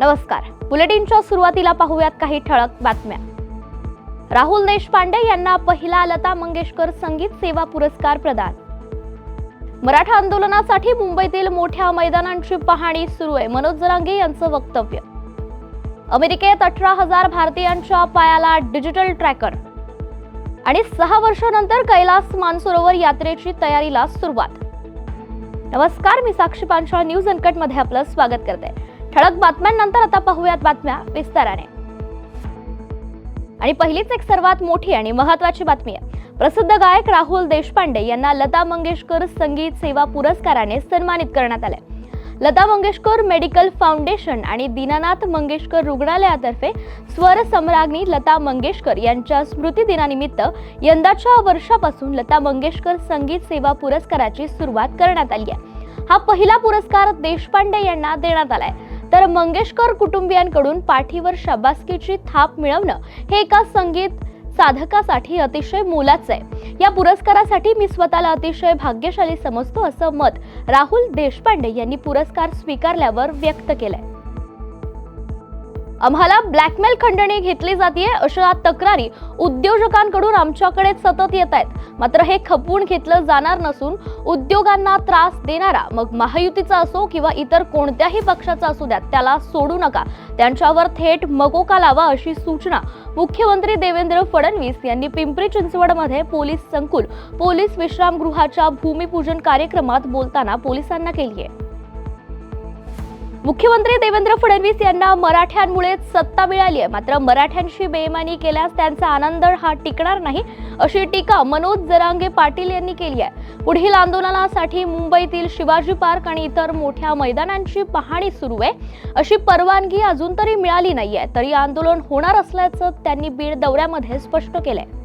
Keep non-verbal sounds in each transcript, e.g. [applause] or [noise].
नमस्कार. बुलेटिनच्या सुरुवातीला पाहूयात काही ठळक बातम्या. राहुल देशपांडे यांना पहिला लता मंगेशकर संगीत सेवा पुरस्कार प्रदान. मराठा आंदोलनासाठी मुंबईतील मोठ्या मैदानांची पाहणी सुरू आहे मनोज जरांगे यांचं वक्तव्य. अमेरिकेत अठरा हजार भारतीयांच्या पायाला डिजिटल ट्रॅकर. आणि सहा वर्षानंतर कैलास मानसरोवर यात्रेची तयारीला सुरुवात. नमस्कार मी साक्षी पांचाळ न्यूज अनकटमध्ये आपलं स्वागत करते. ठळक बातम्यांनंतर आता पाहूयात बातम्या विस्ताराने. आणि पहिलीच एक सर्वात मोठी आणि महत्वाची बातमी आहे. प्रसिद्ध गायक राहुल देशपांडे यांना लता मंगेशकर संगीत सेवा पुरस्काराने सन्मानित करण्यात आले लता मंगेशकर मेडिकल फाउंडेशन आणि दीनानाथ मंगेशकर रुग्णालयातर्फे स्वर सम्राज्ञी लता मंगेशकर यांच्या स्मृती दिनानिमित्त यंदाच्या वर्षापासून लता मंगेशकर संगीत सेवा पुरस्काराची सुरुवात करण्यात आली आहे. हा पहिला पुरस्कार देशपांडे यांना देण्यात आलाय. तर मंगेशकर कुटुंबियांकडून पाठीवर शाबासकीची थाप मिळवणं हे एका संगीत साधकासाठी अतिशय मोलाचं आहे. या पुरस्कारासाठी मी स्वतःला अतिशय भाग्यशाली समजतो असं मत राहुल देशपांडे यांनी पुरस्कार स्वीकारल्यावर व्यक्त केलंय. आम्हाला ब्लॅकमेल खंडणी घेतली जाते अशा तक्रारी उद्योजकांकडून आमच्याकडे सतत येत आहेत. मात्र हे खपवून घेतलं जाणार नसून उद्योगांना त्रास देणारा मग महायुतीचा असो किंवा इतर कोणत्याही पक्षाचा असू द्या त्याला सोडू नका. त्यांच्यावर थेट मकोका लावा अशी सूचना मुख्यमंत्री देवेंद्र फडणवीस यांनी पिंपरी चिंचवडमध्ये पोलीस संकुल पोलीस विश्रामगृहाच्या भूमिपूजन कार्यक्रमात बोलताना पोलिसांना केली आहे मुख्यमंत्री देवेंद्र फडणवीस यांना मराठ्यांमुळे सत्ता मिळाली आहे. मात्र मराठ्यांशी बेईमानी केल्यास त्यांचा आनंद हा टिकणार नाही अशी टीका मनोज जरांगे पाटील यांनी केली आहे. पुढील आंदोलनासाठी मुंबईतील शिवाजी पार्क आणि इतर मोठ्या मैदानांची पाहणी सुरू आहे. अशी परवानगी अजून तरी मिळाली नाहीये तरी आंदोलन होणार असल्याचं त्यांनी बीड दौऱ्यामध्ये स्पष्ट केलंय.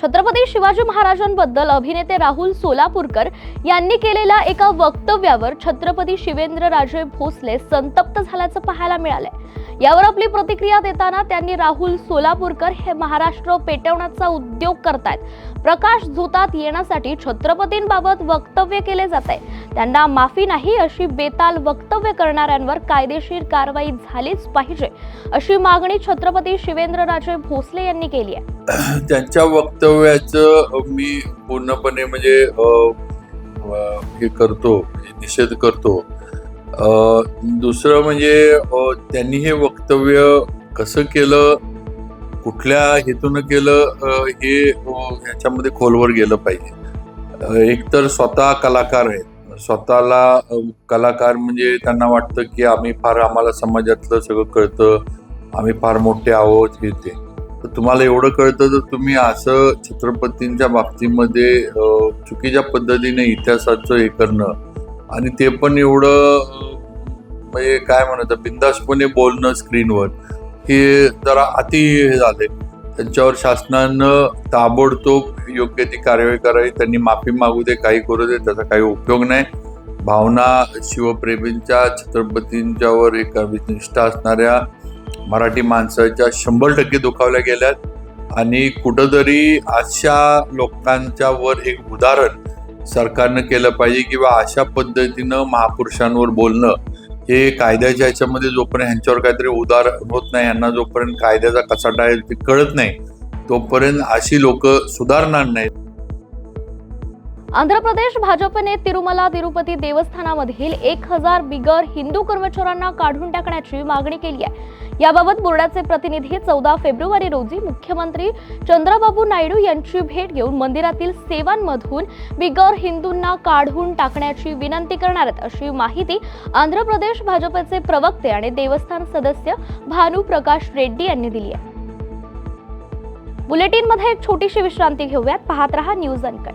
छत्रपती शिवाजी महाराजांबद्दल अभिनेते राहुल सोलापूरकर यांनी केलेल्या एका वक्तव्यावर छत्रपती शिवेंद्रराजे भोसले संतप्त झाल्याचं पाहायला मिळालंय. यावर आपली प्रतिक्रिया देताना त्यांनी राहुल सोलापूरकर हे महाराष्ट्र पेटवण्याचा उद्योग करतायत. प्रकाश झोतात येण्यासाठी छत्रपतींबाबत वक्तव्य केले जात आहे त्यांना माफी नाही अशी बेताल वक्तव्य करणाऱ्यांवर कायदेशीर कारवाई झालीच पाहिजे अशी मागणी छत्रपती शिवेंद्रराजे भोसले यांनी केली आहे. [clears throat] त्यांच्या वक्तव्याचं मी पूर्णपणे म्हणजे हे करतो निषेध करतो. दुसरं म्हणजे त्यांनी हे वक्तव्य कसं केलं कुठल्या हेतून केलं हे ह्याच्यामध्ये खोलवर गेलं पाहिजे. एकतर स्वतः कलाकार आहेत. स्वतःला कलाकार म्हणजे त्यांना वाटतं की आम्ही फार आम्हाला समाजातलं सगळं कळतं आम्ही फार मोठे आहोत हे ते. तर तुम्हाला एवढं कळतं तर तुम्ही असं छत्रपतींच्या बाबतीमध्ये चुकीच्या पद्धतीने इतिहासाचं हे करणं आणि ते पण एवढं म्हणजे काय म्हणायचं बिंदासपणे बोलणं स्क्रीनवर हे जरा अति हे झाले. त्यांच्यावर शासनानं ताबडतोब योग्य ती कारवाई करावी त्यांनी माफी मागू दे काही करू दे त्याचा काही उपयोग नाही. भावना शिवप्रेमींच्या छत्रपतींच्यावर एक निष्ठा असणाऱ्या मराठी माणसाच्या शंभर टक्के दुखावल्या गेल्यात. आणि कुठंतरी अशा लोकांच्या वर एक उदाहरण सरकारनं केलं पाहिजे किंवा अशा पद्धतीनं महापुरुषांवर बोलणं हे कायद्याच्या ह्याच्यामध्ये जोपर्यंत ह्यांच्यावर काहीतरी उदार होत नाही यांना जोपर्यंत कायद्याचा कसाटा आहे ते कळत नाही तोपर्यंत अशी लोक सुधारणार नाहीत. आंध्र प्रदेश भाजपने तिरुमला तिरुपती देवस्थानामधील एक हजार बिगर हिंदू कर्मचाऱ्यांना काढून टाकण्याची मागणी केली आहे. याबाबत बोर्डाचे प्रतिनिधी चौदा फेब्रुवारी रोजी मुख्यमंत्री चंद्रबाबू नायडू यांची भेट घेऊन मंदिरातील सेवांमधून बिगर हिंदूंना काढून टाकण्याची विनंती करणार आहेत अशी माहिती आंध्र प्रदेश भाजपचे प्रवक्ते आणि देवस्थान सदस्य भानू प्रकाश रेड्डी यांनी दिली आहे. बुलेटिनमध्ये एक छोटीशी विश्रांती घेऊयात. पाहत रहा न्यूज अनकट.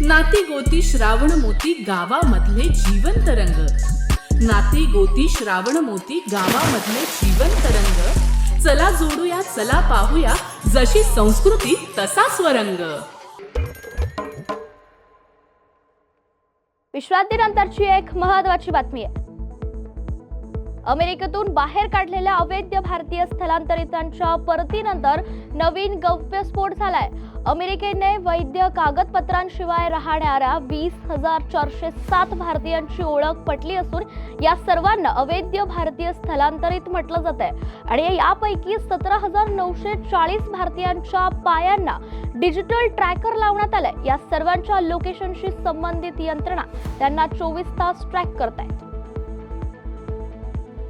नाती गोती श्रावण मोती गावामधले जीवन तरंग. नाती गोती श्रावण मोती गावामधले जीवन तरंग. चला जोडूया चला पाहूया जशी संस्कृती तसा स्वरंग. विश्वातीनंतरची एक महत्वाची बातमी आहे. अमेरिकेतून बाहेर काढलेल्या अवैध भारतीय स्थलांतरितांच्या परतीनंतर नवीन गौप्यस्फोट झालाय. अमेरिकेने वैद्य कागदपत्रांशिवाय राहणाऱ्या वीस हजार चारशे सात भारतीयांची ओळख पटली असून या सर्वांना अवैध भारतीय स्थलांतरित म्हटलं जात आहे. आणि यापैकी सतरा हजार नऊशे चाळीस भारतीयांच्या पायांना डिजिटल ट्रॅकर लावण्यात आलाय. या सर्वांच्या लोकेशनशी संबंधित यंत्रणा त्यांना चोवीस तास ट्रॅक करतायत.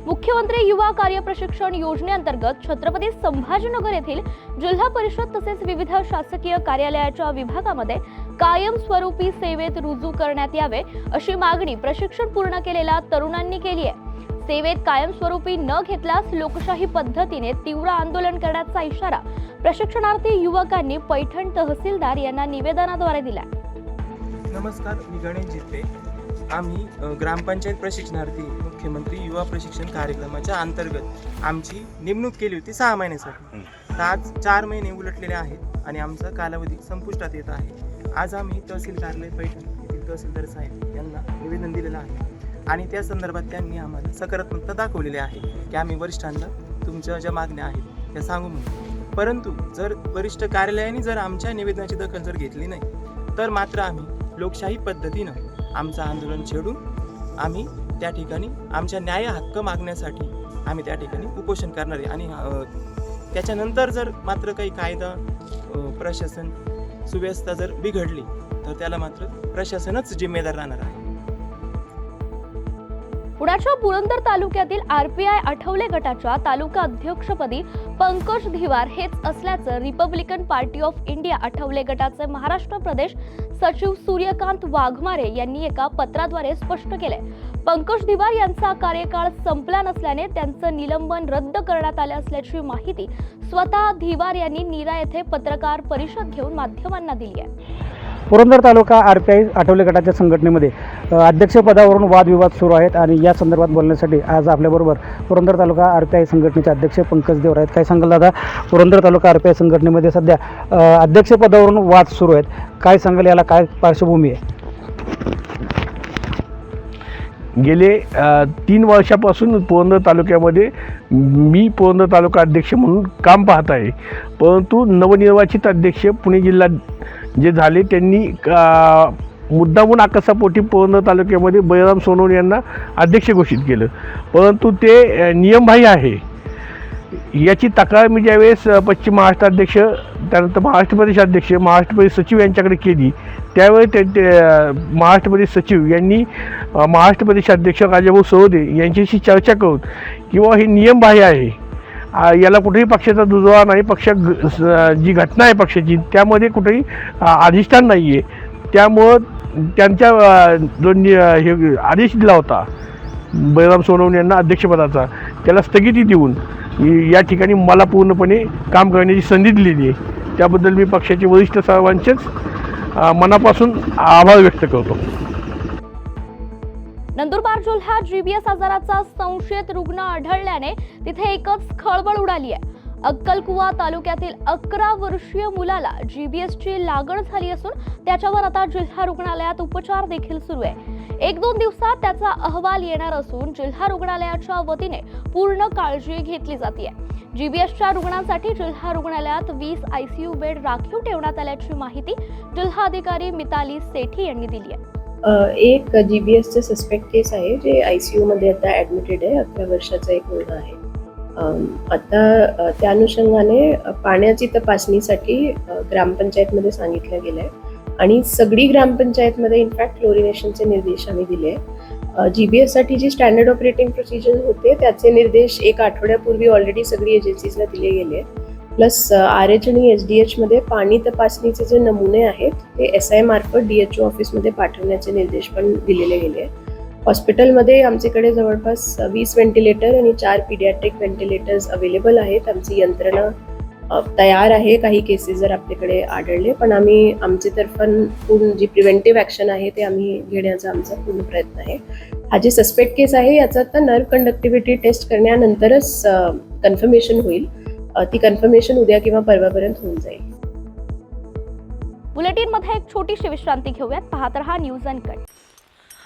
मुख्यमंत्री युवा कार्य प्रशिक्षण योजनेअंतर्गत छत्रपती संभाजीनगर येथील जिल्हा परिषद तसेच विविध शासकीय कार्यालयाच्या विभागामध्ये कायमस्वरूपी सेवेत रुजू करण्यात यावे अशी मागणी प्रशिक्षण पूर्ण केलेल्या तरुणांनी केली आहे. सेवेत कायमस्वरूपी न घेतल्यास लोकशाही पद्धतीने तीव्र आंदोलन करण्याचा इशारा प्रशिक्षणार्थी युवकांनी पैठण तहसीलदार यांना निवेदनाद्वारे दिला नमस्कार मी गणेश जिते आम्ही ग्रामपंचायत प्रशिक्षणार्थी मुख्यमंत्री युवा प्रशिक्षण कार्यक्रमाच्या अंतर्गत आमची नेमणूक केली होती सहा महिन्यासाठी. तर आज चार महिने उलटलेले आहेत आणि आमचा कालावधी संपुष्टात येत आहे. आज आम्ही तहसील कार्यालय पैठण येथील तहसीलदार साहेब यांना निवेदन दिलेलं आहे. आणि त्या संदर्भात त्यांनी आम्हाला सकारात्मकता दाखवलेली आहे की आम्ही वरिष्ठांना तुमच्या ज्या मागण्या आहेत त्या सांगू म्हणून. परंतु जर वरिष्ठ कार्यालयाने जर आमच्या निवेदनाची दखल जर घेतली नाही तर मात्र आम्ही लोकशाही पद्धतीनं आमचं आंदोलन छेडून आम्ही त्या ठिकाणी आमच्या न्याय हक्क मागण्यासाठी आम्ही त्या ठिकाणी उपोषण करणार आहे. आणि त्याच्यानंतर जर मात्र काही कायदा प्रशासन सुव्यवस्था जर बिघडली तर त्याला मात्र प्रशासनच जिम्मेदार राहणार आहे. पुण्याच्या पुरंदर तालुक्यातील आरपीआय आठवले गटाच्या तालुका अध्यक्षपदी पंकज धिवार हेच असल्याचं Republican Party of India Athawale गटाचे महाराष्ट्र प्रदेश सचिव सूर्यकांत वाघमारे यांनी एका पत्राद्वारे स्पष्ट केले पंकज धिवार यांचा कार्यकाळ संपला नसल्याने त्यांचं निलंबन रद्द करण्यात आलं असल्याची माहिती स्वतः धिवार यांनी नीरा येथे पत्रकार परिषद घेऊन माध्यमांना दिली आहे. पुरंदर तालुका आर पी आय आठवले गटाच्या संघटनेमध्ये अध्यक्षपदावरून वादविवाद सुरू आहेत आणि या संदर्भात बोलण्यासाठी आज आपल्याबरोबर पुरंदर तालुका आर पी आय संघटनेचे अध्यक्ष पंकज देवर आहेत. काय सांगाल दादा? पुरंदर तालुका आर पी आय संघटनेमध्ये सध्या अध्यक्षपदावरून वाद सुरू आहेत. काय सांगाल याला? काय पार्श्वभूमी आहे? गेले तीन वर्षापासून पुरंदर तालुक्यामध्ये मी पुरंदर तालुका अध्यक्ष म्हणून काम पाहत आहे. परंतु नवनिर्वाचित अध्यक्ष पुणे जिल्हा जे झाले त्यांनी का मुद्दामून आकसापोटी पुरंदर तालुक्यामध्ये बळीराम सोनवणे यांना अध्यक्ष घोषित केलं. परंतु ते नियमबाह्य आहे. याची तक्रार मी ज्यावेळेस पश्चिम महाराष्ट्र अध्यक्ष त्यानंतर महाराष्ट्र प्रदेश अध्यक्ष महाराष्ट्र प्रदेश सचिव यांच्याकडे केली त्यावेळी ते ते, महाराष्ट्र प्रदेश सचिव यांनी महाराष्ट्र प्रदेश अध्यक्ष राजाभाऊ सरोदे यांच्याशी चर्चा करून किंवा हे नियम बाह्य आहे याला कुठेही पक्षाचा दुजोरा नाही पक्ष ग- स- जी घटना आहे पक्षाची त्यामध्ये कुठेही अधिष्ठान नाही आहे त्यामुळं त्यांच्या जो हे आदेश दिला होता बळराम सोनवणे यांना अध्यक्षपदाचा त्याला स्थगिती देऊन या ठिकाणी मला पूर्णपणे काम करण्याची संधी दिलेली आहे. त्याबद्दल मी पक्षाचे वरिष्ठ सर्वांचेच मनापासून आभार व्यक्त करतो. नंदुरबार जिल्ह्यात जीबीएस आजाराचा संशयित रुग्ण आढळल्याने तिथे एकच खळबळ उडाली आहे. अक्कलकुवा तालुक्यातील अकरा वर्षीय मुलाला जीबीएसची लागण झाली असून त्याच्यावर आता जिल्हा रुग्णालयात उपचार देखील सुरू आहे. एक दोन दिवसात त्याचा अहवाल येणार असून जिल्हा रुग्णालयाच्या वतीने पूर्ण काळजी घेतली जाते जीबीएसच्या रुग्णांसाठी जिल्हा रुग्णालयात वीस आयसीयू बेड राखीव ठेवण्यात आल्याची माहिती जिल्हाधिकारी मिताली सेठी यांनी दिली आहे. एक जी बी सस्पेक्ट केस आहे जे आय सी यूमध्ये आता ॲडमिटेड आहे अकरा वर्षाचा एक मुलगा आहे. आता त्या अनुषंगाने पाण्याची तपासणीसाठी ग्रामपंचायतमध्ये सांगितलं गेलं आहे आणि सगळी ग्रामपंचायतमध्ये इनफॅक्ट क्लोरिनेशनचे निर्देश आम्ही दिले. जी बी एससाठी जी स्टँडर्ड ऑपरेटिंग प्रोसिजर होते त्याचे निर्देश एक आठवड्यापूर्वी ऑलरेडी सगळी एजन्सीजला दिले गेले. प्लस आर एच आणि एच डी एचमध्ये पाणी तपासणीचे जे नमुने आहेत ते एस आय मार्फत डी एच ओ ऑफिसमध्ये पाठवण्याचे निर्देश पण दिलेले गेले. हॉस्पिटलमध्ये आमच्याकडे जवळपास वीस व्हेंटिलेटर आणि चार पिडियाट्रिक व्हेंटिलेटर्स अवेलेबल आहेत. आमची यंत्रणा तयार आहे. काही केसेस जर आपल्याकडे आढळले पण आम्ही आमचे तर्फन पूर्ण जी प्रिव्हेंटिव्ह ॲक्शन आहे ते आम्ही घेण्याचा आमचा पूर्ण प्रयत्न आहे. हा जे सस्पेक्ट केस आहे याचा आता नर्व कंडक्टिव्हिटी टेस्ट करण्यानंतरच कन्फर्मेशन होईल. ती कन्फर्मेशन उद्या किंवा परवापर्यंत होऊन जाईल. बुलेटिनमध्ये एक छोटीशी विश्रांती घेऊयात. पाहत रहा न्यूज अँड कट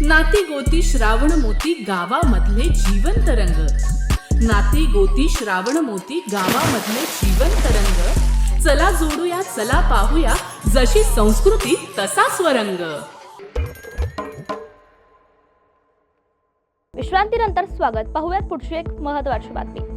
नाती गोती श्रावण मोती गावामधले जीवंत रंग. नाती गोती श्रावण मोती गावामधले जीवंत रंग. चला जोडूया चला पाहूया जशी संस्कृती तसा स्वरंग. विश्रांतीनंतर स्वागत. पाहूयात पुढची एक महत्वाची बातमी.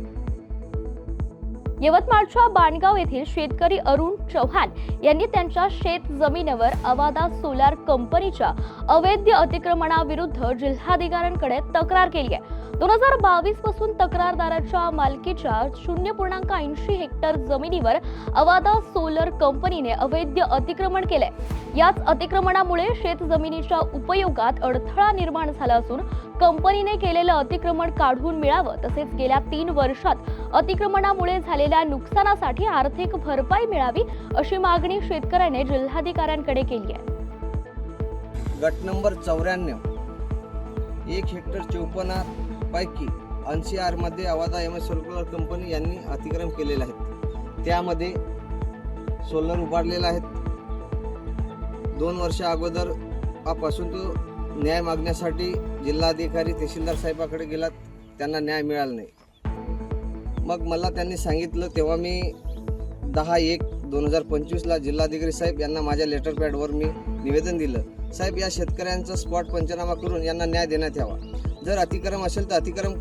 यवतमाळच्या बाणगाव येथील शेतकरी अरुण चव्हाण यांनी त्यांच्या शेत जमिनीवर अवादा सोलार कंपनीच्या अवैध अतिक्रमणाविरुद्ध जिल्हाधिकाऱ्यांकडे तक्रार केली आहे. दोन हजार बावीसपासून तक्रारदाराच्या मालकीच्या शून्य पूर्णांक ऐंशी हेक्टर जमिनीवर अवादा सोलर कंपनीने अवैध अतिक्रमण केले याच अतिक्रमणामुळे शेत जमिनीच्या उपयोगात अडथळा निर्माण झाला असून कंपनीने केलेलं अतिक्रमण काढून मिळावं तसेच गेल्या तीन वर्षात अतिक्रमणामुळे झालेल्या नुकसानासाठी आर्थिक भरपाई मिळावी अशी मागणी शेतकऱ्याने जिल्हाधिकाऱ्यांकडे केली आहे. गट नंबर चौऱ्याण्णव. एक हेक्टर चौपन्न पैकी ऐंशी आरमध्ये Avaada M S solar company यांनी अतिक्रम केलेले आहेत त्यामध्ये सोलर उभारलेला आहेत दोन वर्ष अगोदरपासून तो न्याय मागण्यासाठी जिल्हाधिकारी तहसीलदार साहेबाकडे गेला त्यांना न्याय मिळाला नाही. मग मला त्यांनी सांगितलं तेव्हा मी दहा एक दोन हजार पंचवीसला जिल्हाधिकारी साहेब यांना माझ्या लेटर पॅडवर मी निवेदन दिलं. साहेब या शेतकऱ्यांचा स्पॉट पंचनामा करून यांना न्याय देण्यात यावा. जर अतिक्रम असेल तर अतिक्रम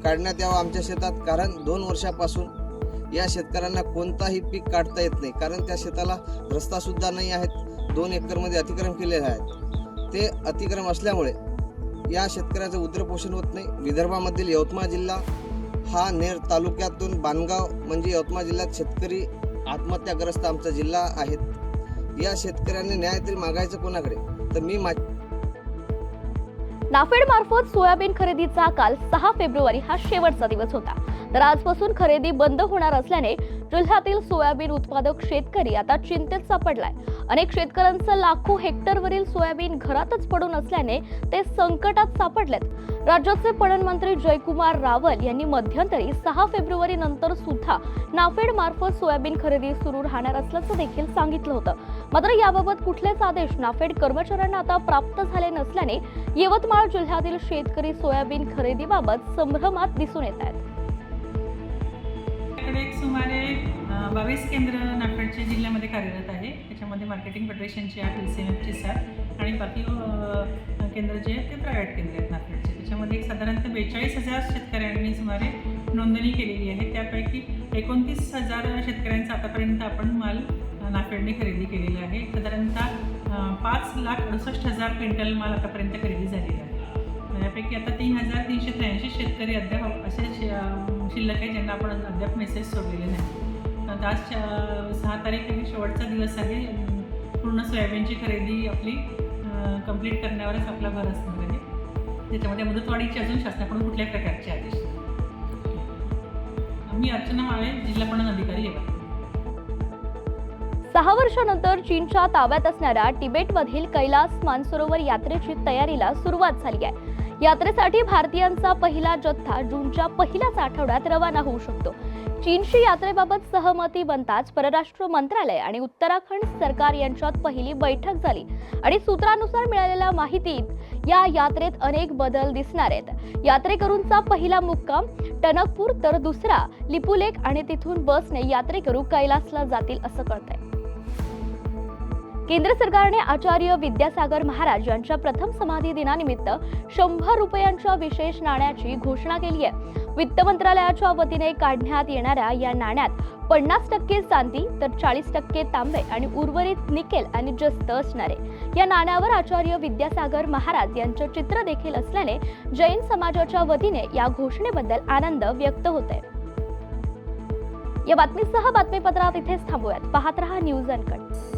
काढण्यात यावं आमच्या शेतात कारण दोन वर्षापासून या शेतकऱ्यांना कोणताही पीक काढता येत नाही. कारण त्या शेताला रस्तासुद्धा नाही आहेत. दोन एकरमध्ये अतिक्रम केलेले आहेत. ते अतिक्रम असल्यामुळे या शेतकऱ्याचं उद्रपोषण होत नाही. विदर्भामधील यवतमाळ जिल्हा हा नेर तालुक्यातून बांधगाव म्हणजे यवतमाळ जिल्ह्यात शेतकरी आत्महत्याग्रस्त आमचा जिल्हा आहेत या शेतकऱ्यांनी न्याय तरी मागायचं कोणाकडे? तर मी मा नाफेडमार्फत सोयाबीन खरेदीचा काल सहा फेब्रुवारी हा शेवटचा दिवस होता. तर आजपासून खरेदी बंद होणार असल्याने जिल्ह्यातील सोयाबीन उत्पादक शेतकरी आता चिंतेत सापडलाय. अनेक शेतकऱ्यांचं लाखो हेक्टरवरील सोयाबीन घरातच पडून असल्याने ते संकटात सापडलेत. राज्याचे पणन मंत्री जयकुमार रावल यांनी मध्यंतरी सहा फेब्रुवारी नंतर सुद्धा नाफेड मार्फत सोयाबीन खरेदी सुरू राहणार असल्याचं देखील सांगितलं होतं. मात्र याबाबत कुठलेच आदेश नाफेड कर्मचाऱ्यांना आता प्राप्त झाले नसल्याने यवतमाळ जिल्ह्यातील शेतकरी सोयाबीन खरेदीबाबत संभ्रमात दिसून येत आहेत. एक सुमारे बावीस केंद्र नागपूरच्या जिल्ह्यामध्ये कार्यरत आहे. त्याच्यामध्ये मार्केटिंग फेडरेशनचे आठ एल सी एम एफचे सात आणि बाकी केंद्र जे आहेत ते प्रायव्हेट केंद्र आहेत नागपूरचे त्याच्यामध्ये एक साधारणतः बेचाळीस हजार शेतकऱ्यांनी सुमारे नोंदणी केलेली आहे. त्यापैकी एकोणतीस हजार शेतकऱ्यांचा आतापर्यंत आपण माल नाफेडने खरेदी केलेला आहे. साधारणतः पाच लाख अडुसष्ट हजार क्विंटल माल आतापर्यंत खरेदी झालेला आहे. यापैकी आता तीन हजार तीनशे त्र्याऐंशी शेतकरी अद्याप असे शिल्लक आहे ज्यांना आपण अद्याप मेसेज सोडलेले नाही. आता आज सहा तारीख आणि शेवटचा दिवस आहे. पूर्ण सोयाबीनची खरेदी आपली कंप्लीट करण्यावरच आपला भर असणार आहे. त्याच्यामध्ये मुदतवाढीची अजून शासनाकडून कुठल्याही प्रकारचे आदेश? मी अर्चना माळे जिल्हा पणन अधिकारी यवतमाळ सहा वर्षानंतर चीनच्या ताब्यात असणाऱ्या तिबेटमधील कैलास मानसरोवर यात्रेची तयारीला सुरुवात झाली आहे. यात्रेसाठी भारतीयांचा पहिला जथ्था जूनच्या पहिल्याच आठवड्यात रवाना होऊ शकतो. चीनशी यात्रेबाबत सहमती बनताच परराष्ट्र मंत्रालय आणि उत्तराखंड सरकार यांच्यात पहिली बैठक झाली आणि सूत्रानुसार मिळालेल्या माहितीत या यात्रेत अनेक बदल दिसणार आहेत. यात्रेकरूंचा पहिला मुक्काम टनकपूर तर दुसरा लिपुलेक आणि तिथून बसने यात्रेकरू कैलासला जातील असं कळतंय. केंद्र सरकारने आचार्य विद्यासागर महाराज यांच्या प्रथम समाधी दिनानिमित्त शंभर रुपयांच्या विशेष नाण्याची घोषणा केली आहे. वित्त मंत्रालयाच्या वतीने काढण्यात येणाऱ्या या नाण्यात पन्नास टक्के चांदी तर चाळीस टक्के तांबे आणि उर्वरित निकेल आणि जस्त असणार. आहे या नाण्यावर आचार्य विद्यासागर महाराज यांचं चित्र देखील असल्याने जैन समाजाच्या वतीने या घोषणेबद्दल आनंद व्यक्त होत आहे या बातमीसह बातमीपत्रात इथेच थांबूयात. पाहत रहा न्यूज अनकट.